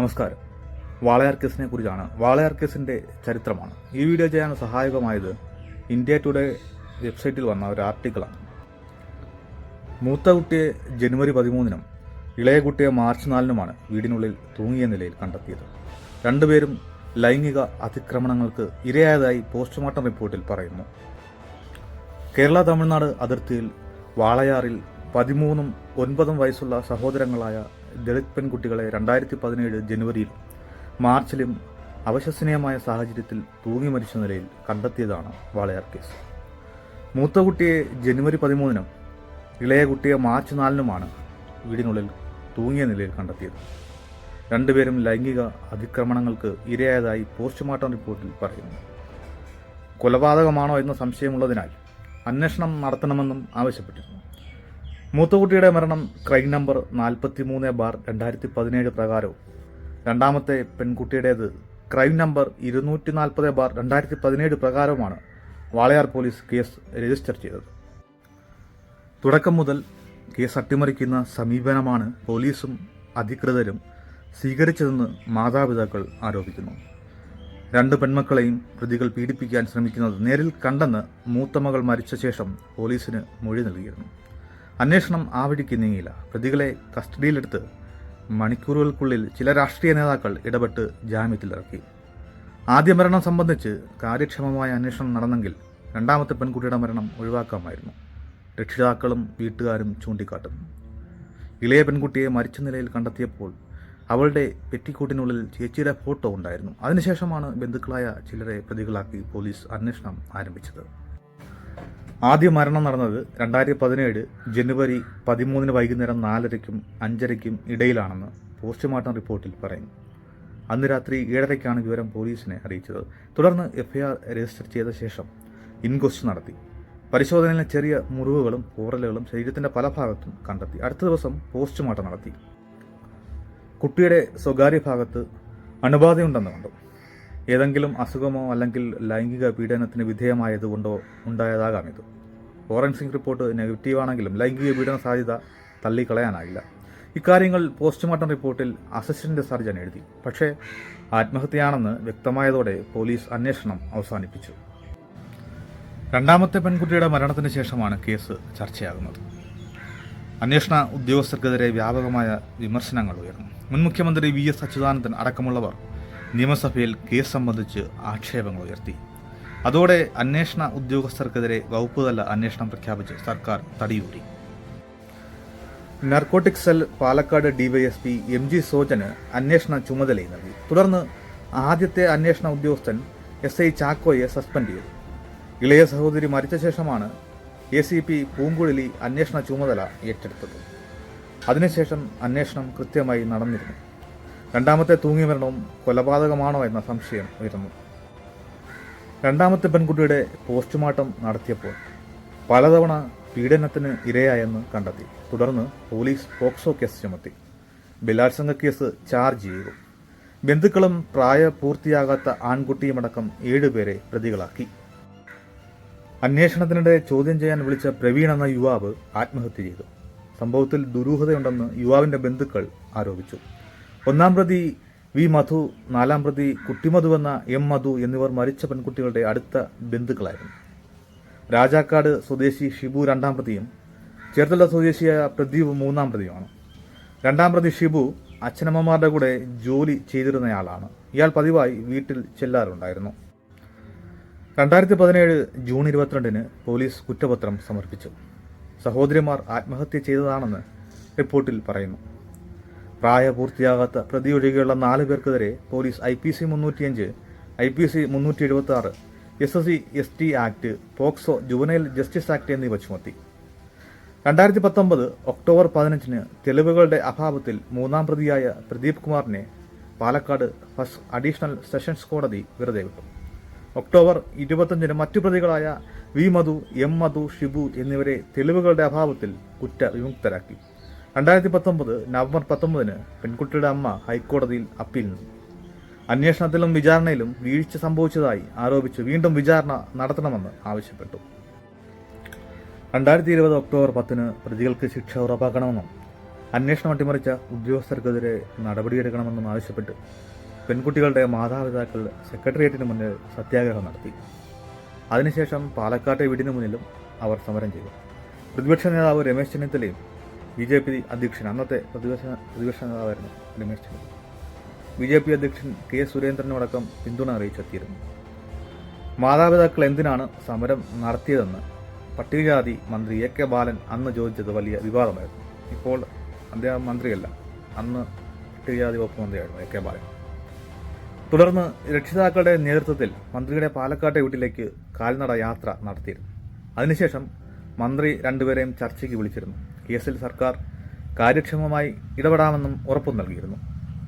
നമസ്കാരം. വാളയാർ കേസിനെ കുറിച്ചാണ്. വാളയാർ കേസിന്റെ ചരിത്രമാണ്. ഈ വീഡിയോ ചെയ്യാൻ സഹായകമായത് ഇന്ത്യ ടുഡേ വെബ്സൈറ്റിൽ വന്ന ഒരു ആർട്ടിക്കിളാണ്. മൂത്ത കുട്ടിയെ ജനുവരി പതിമൂന്നിനും ഇളയ കുട്ടിയെ മാർച്ച് നാലിനുമാണ് വീടിനുള്ളിൽ തൂങ്ങിയ നിലയിൽ കണ്ടെത്തിയത്. രണ്ടുപേരും ലൈംഗിക അതിക്രമണങ്ങൾക്ക് ഇരയായതായി പോസ്റ്റ്മോർട്ടം റിപ്പോർട്ടിൽ പറയുന്നു. കേരള തമിഴ്നാട് അതിർത്തിയിൽ വാളയാറിൽ പതിമൂന്നും ഒൻപതും വയസ്സുള്ള സഹോദരങ്ങളായ ദളിത് പെൺകുട്ടികളെ രണ്ടായിരത്തി പതിനേഴ് ജനുവരിയിൽ മാർച്ചിലും അവശസനീയമായ സാഹചര്യത്തിൽ തൂങ്ങി മരിച്ച നിലയിൽ കണ്ടെത്തിയതാണ് വാളയാർ കേസ്. മൂത്ത കുട്ടിയെ ജനുവരി പതിമൂന്നിനും ഇളയ കുട്ടിയെ മാർച്ച് നാലിനുമാണ് വീടിനുള്ളിൽ തൂങ്ങിയ നിലയിൽ കണ്ടെത്തിയത്. രണ്ടുപേരും ലൈംഗിക അതിക്രമണങ്ങൾക്ക് ഇരയായതായി പോസ്റ്റ്മോർട്ടം റിപ്പോർട്ടിൽ പറയുന്നു. കൊലപാതകമാണോ എന്ന സംശയമുള്ളതിനാൽ അന്വേഷണം നടത്തണമെന്നും ആവശ്യപ്പെട്ടിരുന്നു. മൂത്തകുട്ടിയുടെ മരണം ക്രൈം നമ്പർ നാൽപ്പത്തി മൂന്ന് ബാർ രണ്ടായിരത്തി പതിനേഴ് പ്രകാരവും. രണ്ടാമത്തെ പെൺകുട്ടിയുടേത് ക്രൈം നമ്പർ ഇരുന്നൂറ്റി നാൽപ്പത് ബാർ രണ്ടായിരത്തി പതിനേഴ് പ്രകാരവുമാണ് വാളയാർ പോലീസ് കേസ് രജിസ്റ്റർ ചെയ്തത്. തുടക്കം മുതൽ കേസ് അട്ടിമറിക്കുന്ന സമീപനമാണ് പോലീസും അധികൃതരും സ്വീകരിച്ചതെന്ന് മാതാപിതാക്കൾ ആരോപിക്കുന്നു. രണ്ട് പെൺമക്കളെയും പ്രതികൾ പീഡിപ്പിക്കാൻ ശ്രമിക്കുന്നത് നേരിൽ കണ്ടെന്ന് മൂത്തമകൾ മരിച്ച ശേഷം പോലീസിന് മൊഴി നൽകിയിരുന്നു. അന്വേഷണം ആ വഴിക്ക് നീങ്ങിയില്ല പ്രതികളെ കസ്റ്റഡിയിലെടുത്ത് മണിക്കൂറുകൾക്കുള്ളിൽ ചില രാഷ്ട്രീയ നേതാക്കൾ ഇടപെട്ട് ജാമ്യത്തിലിറക്കി. ആദ്യ മരണം സംബന്ധിച്ച് കാര്യക്ഷമമായ അന്വേഷണം നടന്നെങ്കിൽ രണ്ടാമത്തെ പെൺകുട്ടിയുടെ മരണം ഒഴിവാക്കാമായിരുന്നു. രക്ഷിതാക്കളും വീട്ടുകാരും ചൂണ്ടിക്കാട്ടുന്നു. ഇളയ പെൺകുട്ടിയെ മരിച്ച നിലയിൽ കണ്ടെത്തിയപ്പോൾ അവളുടെ പെറ്റിക്കോട്ടിനുള്ളിൽ ചേച്ചിയുടെ ഫോട്ടോ ഉണ്ടായിരുന്നു. അതിനുശേഷമാണ് ബന്ധുക്കളായ ചിലരെ പ്രതികളാക്കി പോലീസ് അന്വേഷണം ആരംഭിച്ചത്. ആദ്യ മരണം നടന്നത് രണ്ടായിരത്തി പതിനേഴ് ജനുവരി പതിമൂന്നിന് വൈകുന്നേരം നാലരയ്ക്കും അഞ്ചരയ്ക്കും ഇടയിലാണെന്ന് പോസ്റ്റ്മോർട്ടം റിപ്പോർട്ടിൽ പറയുന്നു. അന്ന് രാത്രി ഏഴരയ്ക്കാണ് വിവരം പോലീസിനെ അറിയിച്ചത്. തുടർന്ന് എഫ്ഐആർ രജിസ്റ്റർ ചെയ്ത ശേഷം ഇൻക്വസ്റ്റ് നടത്തി. പരിശോധനയിലെ ചെറിയ മുറിവുകളും പോറലുകളും ശരീരത്തിന്റെ പല ഭാഗത്തും കണ്ടെത്തി. അടുത്ത ദിവസം പോസ്റ്റ്മോർട്ടം നടത്തി. കുട്ടിയുടെ സ്വകാര്യ ഭാഗത്ത് അണുബാധയുണ്ടെന്ന് കണ്ടു. ഏതെങ്കിലും അസുഖമോ അല്ലെങ്കിൽ ലൈംഗിക പീഡനത്തിന് വിധേയമായതുകൊണ്ടോ ഉണ്ടായതാകാം ഇത്. ഫോറൻസിക് റിപ്പോർട്ട് നെഗറ്റീവാണെങ്കിലും ലൈംഗിക പീഡന സാധ്യത തള്ളിക്കളയാനാകില്ല. ഇക്കാര്യങ്ങൾ പോസ്റ്റ്മോർട്ടം റിപ്പോർട്ടിൽ അസിസ്റ്റന്റ് സർജൻ എഴുതി. പക്ഷേ ആത്മഹത്യയാണെന്ന് വ്യക്തമായതോടെ പോലീസ് അന്വേഷണം അവസാനിപ്പിച്ചു. രണ്ടാമത്തെ പെൺകുട്ടിയുടെ മരണത്തിന് ശേഷമാണ് കേസ് ചർച്ചയാകുന്നത്. അന്വേഷണ ഉദ്യോഗസ്ഥർക്കെതിരെ വ്യാപകമായ വിമർശനങ്ങൾ ഉയർന്നു. മുൻ മുഖ്യമന്ത്രി വി എസ് അച്യുതാനന്ദൻ അടക്കമുള്ളവർ നിയമസഭയിൽ കേസ് സംബന്ധിച്ച് ആക്ഷേപങ്ങൾ ഉയർത്തി. അതോടെ അന്വേഷണ ഉദ്യോഗസ്ഥർക്കെതിരെ വകുപ്പുതല അന്വേഷണം പ്രഖ്യാപിച്ച് സർക്കാർ തടിയൂരി narcotic cell Palakkad DYSP M G സോജന് അന്വേഷണ ചുമതലയും നൽകി. തുടർന്ന് ആദ്യത്തെ അന്വേഷണ ഉദ്യോഗസ്ഥൻ എസ് ഐ ചാക്കോയെ സസ്പെൻഡ് ചെയ്തു. ഇളയ സഹോദരി മരിച്ച ശേഷമാണ് എ സി പി പൂങ്കുഴലി അന്വേഷണ ചുമതല ഏറ്റെടുത്തത്. അതിനുശേഷം അന്വേഷണം കൃത്യമായി നടന്നിരുന്നു. രണ്ടാമത്തെ തൂങ്ങി മരണവും കൊലപാതകമാണോ എന്ന സംശയം ഉയർന്നു രണ്ടാമത്തെ പെൺകുട്ടിയുടെ പോസ്റ്റ്മോർട്ടം നടത്തിയപ്പോൾ പലതവണ പീഡനത്തിന് ഇരയായെന്ന് കണ്ടെത്തി. തുടർന്ന് പോലീസ് പോക്സോ കേസ് ചുമത്തി. ബലാത്സംഗ കേസ് ചാർജ് ചെയ്തു. ബന്ധുക്കളും പ്രായപൂർത്തിയാകാത്ത ആൺകുട്ടിയുമടക്കം ഏഴുപേരെ പ്രതികളാക്കി. അന്വേഷണത്തിനിടെ ചോദ്യം ചെയ്യാൻ വിളിച്ച പ്രവീൺ എന്ന യുവാവ് ആത്മഹത്യ ചെയ്തു. സംഭവത്തിൽ ദുരൂഹതയുണ്ടെന്ന് യുവാവിന്റെ ബന്ധുക്കൾ ആരോപിച്ചു. ഒന്നാം പ്രതി വി മധു നാലാം പ്രതി കുട്ടിമധു എന്ന എം മധു എന്നിവർ മരിച്ച പെൺകുട്ടികളുടെ അടുത്ത ബന്ധുക്കളായിരുന്നു. രാജാക്കാട് സ്വദേശി ഷിബു രണ്ടാം പ്രതിയും ചേർത്തല സ്വദേശിയായ പ്രദീപ് മൂന്നാം പ്രതിയുമാണ്. രണ്ടാം പ്രതി ഷിബു അച്ഛനമ്മമാരുടെ കൂടെ ജോലി ചെയ്തിരുന്നയാളാണ്. ഇയാൾ പതിവായി വീട്ടിൽ ചെല്ലാറുണ്ടായിരുന്നു. രണ്ടായിരത്തി പതിനേഴ് ജൂൺ ഇരുപത്തിരണ്ടിന് പോലീസ് കുറ്റപത്രം സമർപ്പിച്ചു. സഹോദരിമാർ ആത്മഹത്യ ചെയ്തതാണെന്ന് റിപ്പോർട്ടിൽ പറയുന്നു. പ്രായപൂർത്തിയാകാത്ത പ്രതിയൊഴികെയുള്ള നാല് പേർക്കെതിരെ പോലീസ് ഐ പി സി മുന്നൂറ്റിയഞ്ച് ഐ പി സി മുന്നൂറ്റി എഴുപത്തി ആറ് S S C S T act POCSO juvenile justice act എന്നിവ ചുമത്തി. രണ്ടായിരത്തി പത്തൊമ്പത് ഒക്ടോബർ പതിനഞ്ചിന് തെളിവുകളുടെ അഭാവത്തിൽ മൂന്നാം പ്രതിയായ പ്രദീപ് കുമാറിനെ പാലക്കാട് ഫസ്റ്റ് അഡീഷണൽ സെഷൻസ് കോടതി വെറുതെ വിട്ടു. ഒക്ടോബർ ഇരുപത്തഞ്ചിന് മറ്റു പ്രതികളായ വി മധു എം മധു ഷിബു എന്നിവരെ തെളിവുകളുടെ അഭാവത്തിൽ കുറ്റ വിമുക്തരാക്കി രണ്ടായിരത്തി പത്തൊമ്പത് നവംബർ പത്തൊമ്പതിന് പെൺകുട്ടിയുടെ അമ്മ ഹൈക്കോടതിയിൽ അപ്പീൽ. നൽകി അന്വേഷണത്തിലും വിചാരണയിലും വീഴ്ച സംഭവിച്ചതായി ആരോപിച്ച് വീണ്ടും വിചാരണ നടത്തണമെന്ന് ആവശ്യപ്പെട്ടു. രണ്ടായിരത്തി ഇരുപത് ഒക്ടോബർ പത്തിന് പ്രതികൾക്ക് ശിക്ഷ ഉറപ്പാക്കണമെന്നും അന്വേഷണം അട്ടിമറിച്ച ഉദ്യോഗസ്ഥർക്കെതിരെ നടപടിയെടുക്കണമെന്നും ആവശ്യപ്പെട്ട് പെൺകുട്ടികളുടെ മാതാപിതാക്കൾ സെക്രട്ടേറിയറ്റിന് മുന്നിൽ സത്യാഗ്രഹം നടത്തി. അതിനുശേഷം പാലക്കാട്ടെ വീടിന് മുന്നിലും അവർ സമരം ചെയ്തു. പ്രതിപക്ഷ നേതാവ് രമേശ് ചെന്നിത്തലയും ബി ജെ പി അധ്യക്ഷൻ അന്നത്തെ പ്രതിപക്ഷ പ്രതിപക്ഷ നേതാവായിരുന്നു Ramesh Chennithala. B J P അധ്യക്ഷൻ കെ സുരേന്ദ്രനുമടക്കം പിന്തുണ അറിയിച്ചെത്തിയിരുന്നു. മാതാപിതാക്കൾ എന്തിനാണ് സമരം നടത്തിയതെന്ന് പട്ടികജാതി മന്ത്രി എ കെ ബാലൻ അന്ന് ചോദിച്ചത് വലിയ വിവാദമായിരുന്നു. ഇപ്പോൾ അദ്ദേഹം മന്ത്രിയല്ല അന്ന് പട്ടികജാതി വകുപ്പ് മന്ത്രിയായിരുന്നു എ കെ ബാലൻ. തുടർന്ന് രക്ഷിതാക്കളുടെ നേതൃത്വത്തിൽ മന്ത്രിയുടെ പാലക്കാട്ടെ വീട്ടിലേക്ക് കാൽനട യാത്ര നടത്തിയിരുന്നു. അതിനുശേഷം മന്ത്രി രണ്ടുപേരെയും ചർച്ചയ്ക്ക് വിളിച്ചിരുന്നു. കേസിൽ സർക്കാർ കാര്യക്ഷമമായി ഇടപെടാമെന്നും ഉറപ്പു നൽകിയിരുന്നു